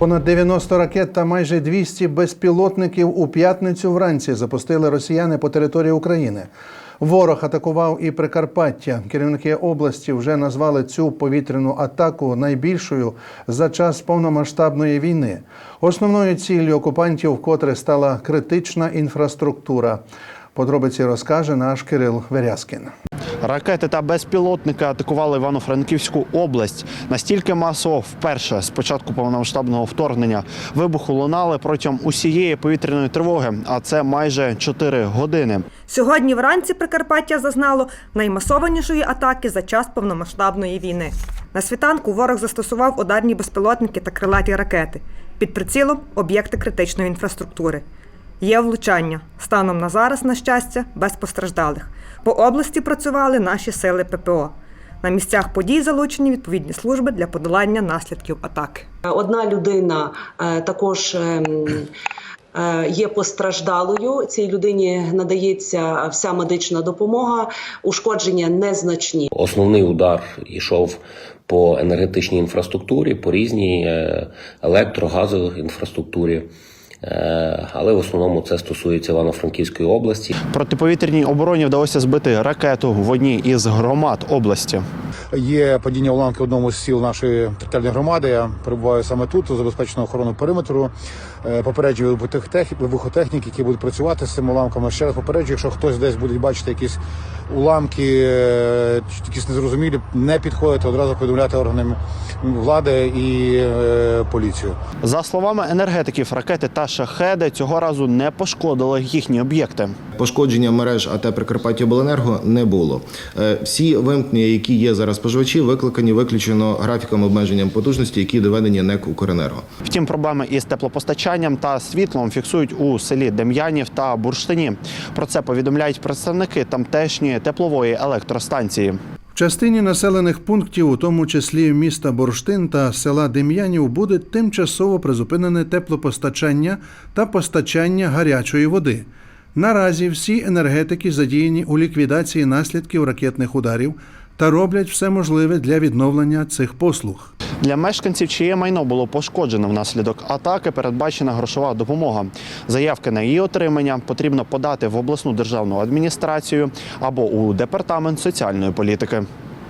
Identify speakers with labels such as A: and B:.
A: Понад 90 ракет та майже 200 безпілотників у п'ятницю вранці запустили росіяни по території України. Ворог атакував і Прикарпаття. Керівники області вже назвали цю повітряну атаку найбільшою за час повномасштабної війни. Основною ціллю окупантів вкотре стала критична інфраструктура. Подробиці розкаже наш Кирил Верязкін.
B: Ракети та безпілотники атакували Івано-Франківську область настільки масово вперше з початку повномасштабного вторгнення. Вибуху лунали протягом усієї повітряної тривоги, а це майже 4 години.
C: Сьогодні вранці Прикарпаття зазнало наймасованішої атаки за час повномасштабної війни. На світанку ворог застосував ударні безпілотники та крилаті ракети. Під прицілом об'єкти критичної інфраструктури. Є влучання. Станом на зараз, на щастя, без постраждалих. По області працювали наші сили ППО. На місцях подій залучені відповідні служби для подолання наслідків атаки.
D: Одна людина е, також ем, е, є постраждалою. Цій людині надається вся медична допомога. Ушкодження незначні.
E: Основний удар йшов по енергетичній інфраструктурі, по різній е, електро, газовій інфраструктурі. Е, Але в основному це стосується Івано-Франківської області.
B: Протиповітряній обороні вдалося збити ракету в одній із громад області.
F: Є падіння уламки в одному з сіл нашої територіальної громади. Я перебуваю саме тут, забезпечено охорону периметру. Е, Попереджую вибухотех- вибухотехніки, які будуть працювати з цими уламками. Ще раз попереджую, якщо хтось десь буде бачити якісь уламки, е, якісь незрозумілі, не підходити одразу повідомляти органам влади і е, поліцію.
B: За словами енергетиків, ракети та шахеди цього разу не пошкодили їхні об'єкти.
G: Пошкодження мереж АТ Прикарпаття Обленерго не було. Е, Всі вимкнення, які є зараз споживачі, викликані виключено графіком обмеженням потужності, які доведені НЕК Укренерго.
B: Втім, проблеми із теплопостачанням та світлом фіксують у селі Дем'янів та Бурштині. Про це повідомляють представники тамтешньої теплової електростанції.
A: В частині населених пунктів, у тому числі міста Бурштин та села Дем'янів, буде тимчасово призупинене теплопостачання та постачання гарячої води. Наразі всі енергетики задіяні у ліквідації наслідків ракетних ударів та роблять все можливе для відновлення цих послуг.
B: Для мешканців, чиє майно було пошкоджено внаслідок атаки, передбачена грошова допомога. Заявки на її отримання потрібно подати в обласну державну адміністрацію або у департамент соціальної політики.